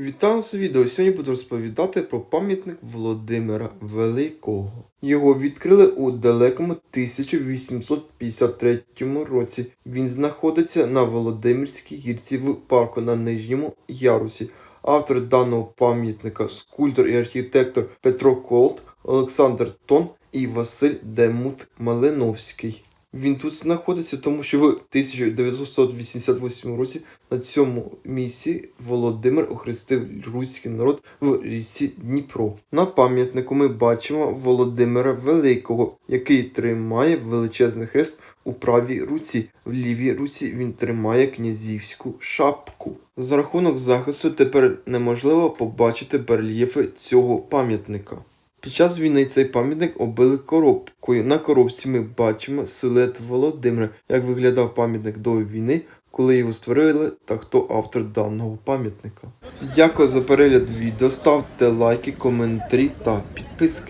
Вітаю нас у відео. Сьогодні буду розповідати про пам'ятник Володимира Великого. Його відкрили у далекому 1853 році. Він знаходиться на Володимирській гірці в парку на нижньому ярусі. Автор даного пам'ятника скульптор і архітектор Петро Колт, Олександр Тон і Василь Демут Малиновський. Він тут знаходиться, тому що в 1988 році на цьому місці Володимир охрестив руський народ в річці Дніпро. На пам'ятнику ми бачимо Володимира Великого, який тримає величезний хрест у правій руці. В лівій руці він тримає князівську шапку. За рахунок захисту тепер неможливо побачити барельєфи цього пам'ятника. Під час війни цей пам'ятник оббили коробкою. На коробці ми бачимо силует Володимира, як виглядав пам'ятник до війни, коли його створили та хто автор даного пам'ятника. Дякую за перегляд відео, ставте лайки, коментарі та підписки.